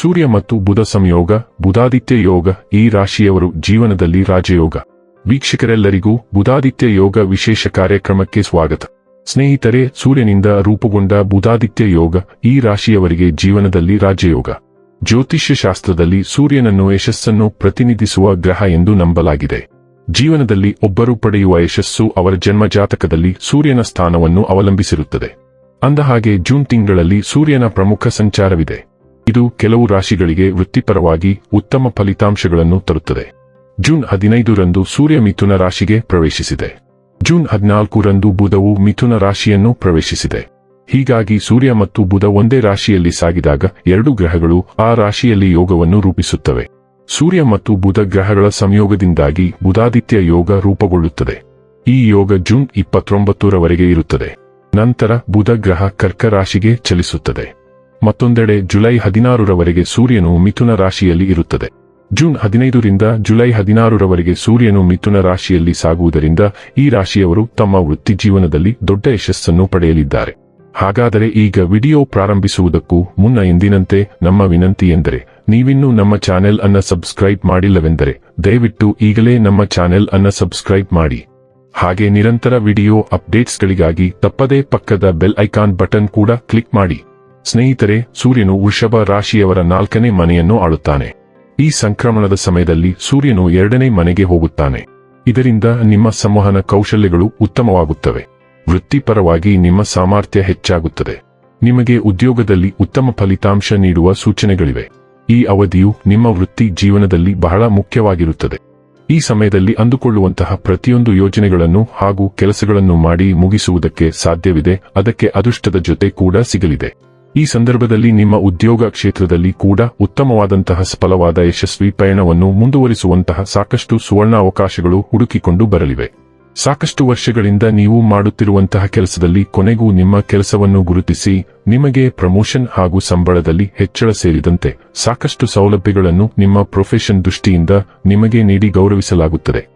ಸೂರ್ಯ ಮತ್ತು ಬುಧ ಸಂಯೋಗ, ಬುಧಾದಿತ್ಯ ಯೋಗ, ಈ ರಾಶಿಯವರು ಜೀವನದಲ್ಲಿ ರಾಜಯೋಗ. ವೀಕ್ಷಕರೆಲ್ಲರಿಗೂ ಬುಧಾದಿತ್ಯ ಯೋಗ ವಿಶೇಷ ಕಾರ್ಯಕ್ರಮಕ್ಕೆ ಸ್ವಾಗತ. ಸ್ನೇಹಿತರೆ, ಸೂರ್ಯನಿಂದ ರೂಪುಗೊಂಡ ಬುಧಾದಿತ್ಯ ಯೋಗ ಈ ರಾಶಿಯವರಿಗೆ ಜೀವನದಲ್ಲಿ ರಾಜಯೋಗ. ಜ್ಯೋತಿಷ್ಯ ಶಾಸ್ತ್ರದಲ್ಲಿ ಸೂರ್ಯನನ್ನು ಯಶಸ್ಸನ್ನು ಪ್ರತಿನಿಧಿಸುವ ಗ್ರಹ ಎಂದು ನಂಬಲಾಗಿದೆ. ಜೀವನದಲ್ಲಿ ಒಬ್ಬರು ಪಡೆಯುವ ಯಶಸ್ಸು ಅವರ ಜನ್ಮ ಜಾತಕದಲ್ಲಿ ಸೂರ್ಯನ ಸ್ಥಾನವನ್ನು ಅವಲಂಬಿಸಿರುತ್ತದೆ. ಅಂದಹಾಗೆ ಜೂನ್ ತಿಂಗಳಲ್ಲಿ ಸೂರ್ಯನ ಪ್ರಮುಖ ಸಂಚಾರವಿದೆ. ಇದು ಕೆಲವು ರಾಶಿಗಳಿಗೆ ವೃತ್ತಿಪರವಾಗಿ ಉತ್ತಮ ಫಲಿತಾಂಶಗಳನ್ನು ತರುತ್ತದೆ. ಜೂನ್ ಹದಿನೈದರಂದು ಸೂರ್ಯ ಮಿಥುನ ರಾಶಿಗೆ ಪ್ರವೇಶಿಸಿದೆ. ಜೂನ್ ಹದಿನಾಲ್ಕರಂದು ಬುಧವು ಮಿಥುನ ರಾಶಿಯನ್ನು ಪ್ರವೇಶಿಸಿದೆ. ಹೀಗಾಗಿ ಸೂರ್ಯ ಮತ್ತು ಬುಧ ಒಂದೇ ರಾಶಿಯಲ್ಲಿ ಸಾಗಿದಾಗ ಎರಡು ಗ್ರಹಗಳು ಆ ರಾಶಿಯಲ್ಲಿ ಯೋಗವನ್ನು ರೂಪಿಸುತ್ತವೆ. ಸೂರ್ಯ ಮತ್ತು ಬುಧ ಗ್ರಹಗಳ ಸಂಯೋಗದಿಂದಾಗಿ ಬುಧಾದಿತ್ಯ ಯೋಗ ರೂಪುಗೊಳ್ಳುತ್ತದೆ. ಈ ಯೋಗ ಜೂನ್ ಇಪ್ಪತ್ತೊಂಬತ್ತರವರೆಗೆ ಇರುತ್ತದೆ. ನಂತರ ಬುಧ ಗ್ರಹ ಕರ್ಕ ರಾಶಿಗೆ ಚಲಿಸುತ್ತದೆ. ಮತ್ತೊಂದೆಡೆ ಜುಲೈ ಹದಿನಾರರವರೆಗೆ ಸೂರ್ಯನು ಮಿಥುನ ರಾಶಿಯಲ್ಲಿ ಇರುತ್ತದೆ. ಜೂನ್ ಹದಿನೈದರಿಂದ ಜುಲೈ ಹದಿನಾರರವರೆಗೆ ಸೂರ್ಯನು ಮಿಥುನ ರಾಶಿಯಲ್ಲಿ ಸಾಗುವುದರಿಂದ ಈ ರಾಶಿಯವರು ತಮ್ಮ ವೃತ್ತಿ ಜೀವನದಲ್ಲಿ ದೊಡ್ಡ ಯಶಸ್ಸನ್ನು ಪಡೆಯಲಿದ್ದಾರೆ. ಹಾಗಾದರೆ ಈಗ ವಿಡಿಯೋ ಪ್ರಾರಂಭಿಸುವುದಕ್ಕೂ ಮುನ್ನ ಎಂದಿನಂತೆ ನಮ್ಮ ವಿನಂತಿ ಎಂದರೆ, ನೀವಿನ್ನೂ ನಮ್ಮ ಚಾನೆಲ್ ಅನ್ನ ಸಬ್ಸ್ಕ್ರೈಬ್ ಮಾಡಿಲ್ಲವೆಂದರೆ, ದಯವಿಟ್ಟು ಈಗಲೇ ನಮ್ಮ ಚಾನೆಲ್ ಅನ್ನ ಸಬ್ಸ್ಕ್ರೈಬ್ ಮಾಡಿ. ಹಾಗೆ ನಿರಂತರ ವಿಡಿಯೋ ಅಪ್ಡೇಟ್ಸ್ಗಳಿಗಾಗಿ ತಪ್ಪದೇ ಪಕ್ಕದ ಬೆಲ್ ಐಕಾನ್ ಬಟನ್ ಕೂಡ ಕ್ಲಿಕ್ ಮಾಡಿ. ಸ್ನೇಹಿತರೆ, ಸೂರ್ಯನು ವೃಷಭ ರಾಶಿಯವರ ನಾಲ್ಕನೇ ಮನೆಯನ್ನು ಆಳುತ್ತಾನೆ. ಈ ಸಂಕ್ರಮಣದ ಸಮಯದಲ್ಲಿ ಸೂರ್ಯನು ಎರಡನೇ ಮನೆಗೆ ಹೋಗುತ್ತಾನೆ. ಇದರಿಂದ ನಿಮ್ಮ ಸಂವಹನ ಕೌಶಲ್ಯಗಳು ಉತ್ತಮವಾಗುತ್ತವೆ. ವೃತ್ತಿಪರವಾಗಿ ನಿಮ್ಮ ಸಾಮರ್ಥ್ಯ ಹೆಚ್ಚಾಗುತ್ತದೆ. ನಿಮಗೆ ಉದ್ಯೋಗದಲ್ಲಿ ಉತ್ತಮ ಫಲಿತಾಂಶ ನೀಡುವ ಸೂಚನೆಗಳಿವೆ. ಈ ಅವಧಿಯು ನಿಮ್ಮ ವೃತ್ತಿ ಜೀವನದಲ್ಲಿ ಬಹಳ ಮುಖ್ಯವಾಗಿರುತ್ತದೆ. ಈ ಸಮಯದಲ್ಲಿ ಅಂದುಕೊಳ್ಳುವಂತಹ ಪ್ರತಿಯೊಂದು ಯೋಜನೆಗಳನ್ನು ಹಾಗೂ ಕೆಲಸಗಳನ್ನು ಮಾಡಿ ಮುಗಿಸುವುದಕ್ಕೆ ಸಾಧ್ಯವಿದೆ. ಅದಕ್ಕೆ ಅದೃಷ್ಟದ ಜೊತೆ ಕೂಡ ಸಿಗಲಿದೆ. ಈ ಸಂದರ್ಭದಲ್ಲಿ ನಿಮ್ಮ ಉದ್ಯೋಗ ಕ್ಷೇತ್ರದಲ್ಲಿ ಕೂಡ ಉತ್ತಮವಾದಂತಹ ಸಫಲವಾದ ಯಶಸ್ವಿ ಪಯಣವನ್ನು ಮುಂದುವರಿಸುವಂತಹ ಸಾಕಷ್ಟು ಸುವರ್ಣ ಅವಕಾಶಗಳು ಹುಡುಕಿಕೊಂಡು ಬರಲಿವೆ. ಸಾಕಷ್ಟು ವರ್ಷಗಳಿಂದ ನೀವು ಮಾಡುತ್ತಿರುವಂತಹ ಕೆಲಸದಲ್ಲಿ ಕೊನೆಗೂ ನಿಮ್ಮ ಕೆಲಸವನ್ನು ಗುರುತಿಸಿ, ನಿಮಗೆ ಪ್ರಮೋಷನ್ ಹಾಗೂ ಸಂಬಳದಲ್ಲಿ ಹೆಚ್ಚಳ ಸೇರಿದಂತೆ ಸಾಕಷ್ಟು ಸೌಲಭ್ಯಗಳನ್ನು ನಿಮ್ಮ ಪ್ರೊಫೆಷನ್ ದೃಷ್ಟಿಯಿಂದ ನಿಮಗೆ ನೀಡಿ ಗೌರವಿಸಲಾಗುತ್ತದೆ.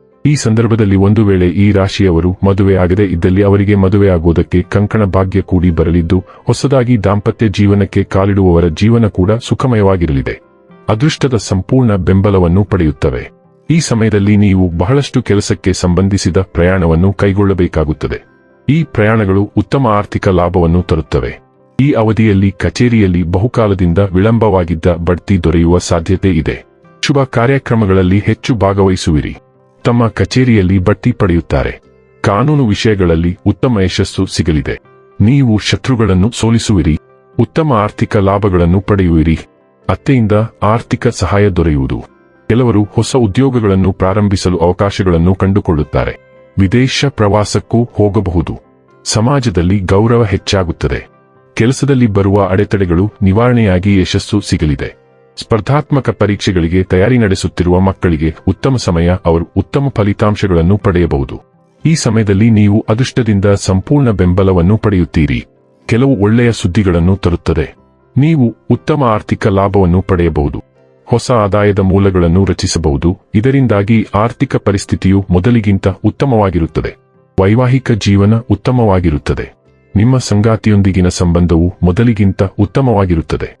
ಈ ಸಂದರ್ಭದಲ್ಲಿ ಒಂದು ವೇಳೆ ಈ ರಾಶಿಯವರು ಮದುವೆ ಆಗದೆ ಇದ್ದಲ್ಲಿ ಅವರಿಗೆ ಮದುವೆಯಾಗುವುದಕ್ಕೆ ಕಂಕಣ ಭಾಗ್ಯ ಕೂಡಿ ಬರಲಿದ್ದು, ಹೊಸದಾಗಿ ದಾಂಪತ್ಯ ಜೀವನಕ್ಕೆ ಕಾಲಿಡುವವರ ಜೀವನ ಕೂಡ ಸುಖಮಯವಾಗಿರಲಿದೆ. ಅದೃಷ್ಟದ ಸಂಪೂರ್ಣ ಬೆಂಬಲವನ್ನು ಪಡೆಯುತ್ತವೆ. ಈ ಸಮಯದಲ್ಲಿ ನೀವು ಬಹಳಷ್ಟು ಕೆಲಸಕ್ಕೆ ಸಂಬಂಧಿಸಿದ ಪ್ರಯಾಣವನ್ನು ಕೈಗೊಳ್ಳಬೇಕಾಗುತ್ತದೆ. ಈ ಪ್ರಯಾಣಗಳು ಉತ್ತಮ ಆರ್ಥಿಕ ಲಾಭವನ್ನು ತರುತ್ತವೆ. ಈ ಅವಧಿಯಲ್ಲಿ ಕಚೇರಿಯಲ್ಲಿ ಬಹುಕಾಲದಿಂದ ವಿಳಂಬವಾಗಿದ್ದ ಬಡ್ತಿ ದೊರೆಯುವ ಸಾಧ್ಯತೆ ಇದೆ. ಶುಭ ಕಾರ್ಯಕ್ರಮಗಳಲ್ಲಿ ಹೆಚ್ಚು ಭಾಗವಹಿಸುವಿರಿ. ತಮ್ಮ ಕಚೇರಿಯಲ್ಲಿ ಬಟ್ಟಿ ಪಡೆಯುತ್ತಾರೆ. ಕಾನೂನು ವಿಷಯಗಳಲ್ಲಿ ಉತ್ತಮ ಯಶಸ್ಸು ಸಿಗಲಿದೆ. ನೀವು ಶತ್ರುಗಳನ್ನು ಸೋಲಿಸುವಿರಿ. ಉತ್ತಮ ಆರ್ಥಿಕ ಲಾಭಗಳನ್ನು ಪಡೆಯುವಿರಿ. ಅತ್ತೆಯಿಂದ ಆರ್ಥಿಕ ಸಹಾಯ ದೊರೆಯುವುದು. ಕೆಲವರು ಹೊಸ ಉದ್ಯೋಗಗಳನ್ನು ಪ್ರಾರಂಭಿಸಲು ಅವಕಾಶಗಳನ್ನು ಕಂಡುಕೊಳ್ಳುತ್ತಾರೆ. ವಿದೇಶ ಪ್ರವಾಸಕ್ಕೂ ಹೋಗಬಹುದು. ಸಮಾಜದಲ್ಲಿ ಗೌರವ ಹೆಚ್ಚಾಗುತ್ತದೆ. ಕೆಲಸದಲ್ಲಿ ಬರುವ ಅಡೆತಡೆಗಳು ನಿವಾರಣೆಯಾಗಿ ಯಶಸ್ಸು ಸಿಗಲಿದೆ. ಸ್ಪರ್ಧಾತ್ಮಕ ಪರೀಕ್ಷೆಗಳಿಗೆ ತಯಾರಿ ನಡೆಸುತ್ತಿರುವ ಮಕ್ಕಳಿಗೆ ಉತ್ತಮ ಸಮಯ ಅವರು ಉತ್ತಮ ಫಲಿತಾಂಶಗಳನ್ನು ಪಡೆಯಬಹುದು. ಈ ಸಮಯದಲ್ಲಿ ನೀವು ಅದೃಷ್ಟದಿಂದ ಸಂಪೂರ್ಣ ಬೆಂಬಲವನ್ನು ಪಡೆಯುತ್ತೀರಿ. ಕೆಲವು ಒಳ್ಳೆಯ ಸುದ್ದಿಗಳನ್ನು ತರುತ್ತದೆ. ನೀವು ಉತ್ತಮ ಆರ್ಥಿಕ ಲಾಭವನ್ನು ಪಡೆಯಬಹುದು. ಹೊಸ ಆದಾಯದ ಮೂಲಗಳನ್ನು ರಚಿಸಬಹುದು. ಇದರಿಂದಾಗಿ ಆರ್ಥಿಕ ಪರಿಸ್ಥಿತಿಯು ಮೊದಲಿಗಿಂತ ಉತ್ತಮವಾಗಿರುತ್ತದೆ. ವೈವಾಹಿಕ ಜೀವನ ಉತ್ತಮವಾಗಿರುತ್ತದೆ. ನಿಮ್ಮ ಸಂಗಾತಿಯೊಂದಿಗಿನ ಸಂಬಂಧವು ಮೊದಲಿಗಿಂತ ಉತ್ತಮವಾಗಿರುತ್ತದೆ.